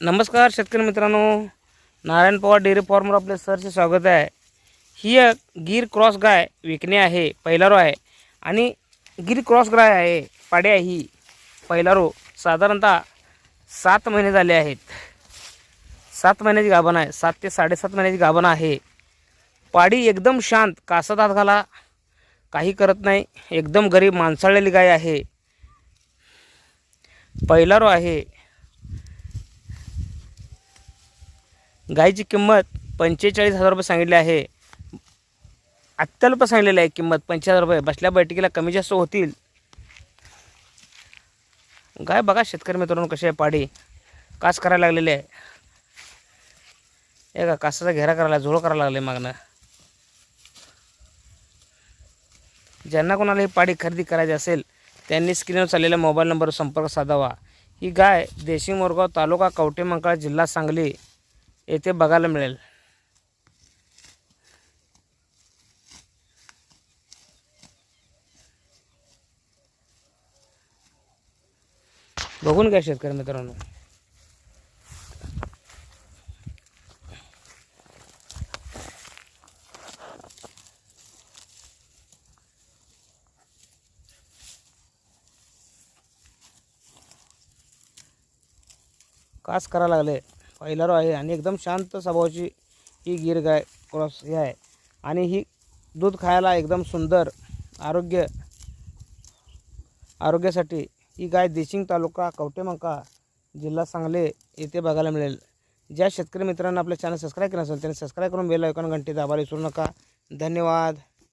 नमस्कार शेतकरी मित्रांनो. नारायण पवार डेअरी फार्मवर आपले सरचे स्वागत आहे. ही एक गिर क्रॉस गाय विकणे आहे पहिला रो आहे. आणि गिर क्रॉस गाय आहे पाडी आहे ही. पहिला रो साधारणतः सात महिने झाले आहेत. सात महिन्याची गाभण आहे सात ते साडेसात महिन्याची गाभण आहे. पाडी एकदम शांत कासत हात घाला काही करत नाही एकदम गरीब माणसाळलेली गाय आहे. पहिला रो आहे गायची किंमत पंचेचाळीस हजार रुपये सांगितली आहे. अत्यल्प सांगितलेली आहे किंमत पंचवीस हजार रुपये. बसल्या बैठकीला कमी जास्त होतील. गाय बघा शेतकरी मित्रांनो कशी आहे पाडी. कास करायला लागलेली आहे. हे का कासाचा घेरा करायला झोळ करायला लागले मागणं ज्यांना कोणाला ही पाडी खरेदी करायची असेल त्यांनी स्क्रीनवर चाललेल्या मोबाईल नंबरवर संपर्क साधावा. ही गाय देशी मोरगाव तालुका कवटे मंकाळ जिल्हा सांगली. येथे बघायला मिळेल. बघून घ्या शेतकरी मित्रांनो. कास करायला लागले. पहिला आहे आणि एकदम शांत स्वभावाची ही गिर गाय क्रॉस ही आहे. आणि ही दूध खायला एकदम सुंदर आरोग्य आरोग्यासाठी ही गाय देशिंग तालुका कवटेमंका जिल्हा सांगली येथे बघायला मिळेल. ज्या शेतकरी मित्रांना आपल्या चॅनल सबस्क्राईब केलं असेल त्यांनी सबस्क्राईब करून बेल ऐकून घंटे दाबायला विसरू नका. धन्यवाद.